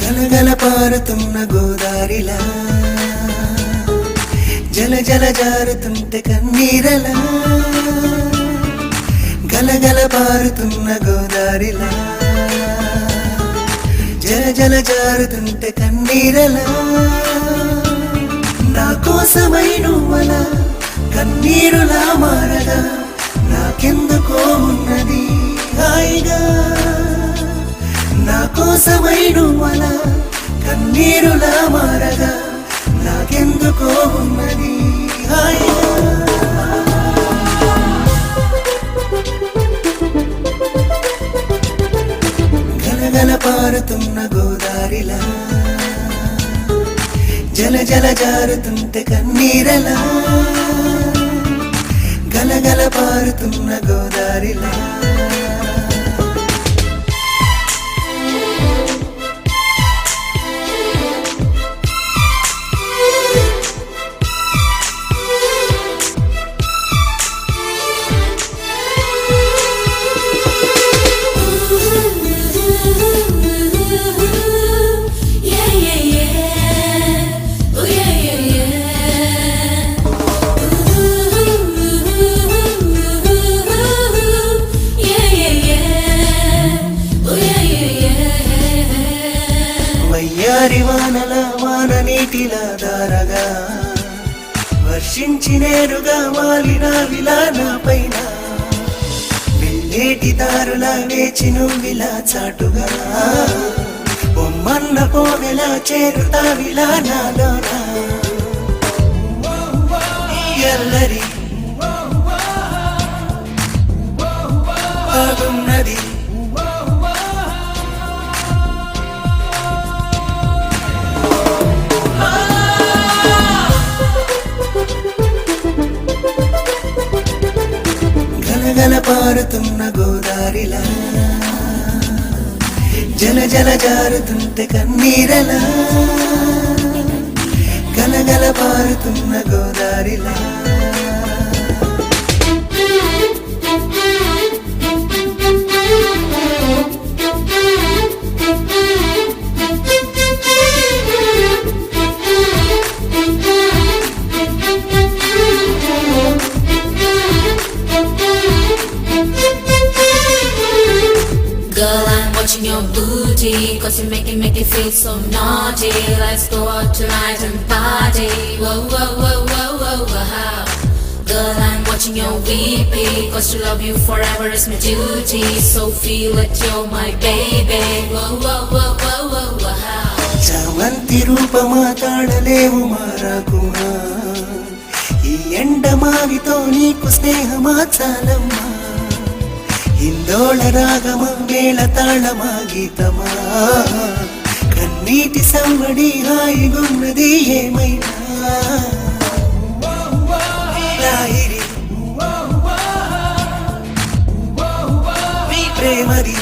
గలగల పారుతున్న గోదారిలా జల జల జారుతుంటే కన్నీరలా. గలగల పారుతున్న గోదారిలా. జల జల జారుతుంటే కన్నీరలా. నా కోసమై నువ్వలా కన్నీరులా మారగా నాకెందుకో ఉన్నది హాయిగా. నా కోసమై నువ్వలా కన్నీరులా మారగా పారుతున్న గోదారిలా. జల జల జారుతుంటే కన్నీరలా. గలగల పారుతున్న గోదారిలా. వానల వాన నీటిలా దారగా వర్షించి నేరుగా మాలిన విలాన పైన వెళ్ళేటి దారుల వేచి నువ్విలా చాటుగా బొమ్మన్న పోవెలా చేరుతా విలానాలోన ఎల్లరి గలగల పారుతున్న గోదారిలా. జల జల జారుతుంటే కన్నీరలా. గలగల పారుతున్న గోదారిలా. Naughty Cause you make it, make it feel so naughty Let's go out tonight and party Whoa, whoa, whoa, whoa, whoa, whoa Girl, I'm watching your VP Cause to love you forever is my duty So feel it, you're my baby Whoa, whoa, whoa, whoa, whoa, whoa చామంతి రూప మాట్లాడలేవు మారాకుమా ఈ ఎండ మావితో నీకు స్నేహమా చాలమ్మా ఇందోళ రాగమా మేళ తాళమా గీతమా? కన్నీటి somebody హాయిగున్నది ఏమైనా? ప్రేమది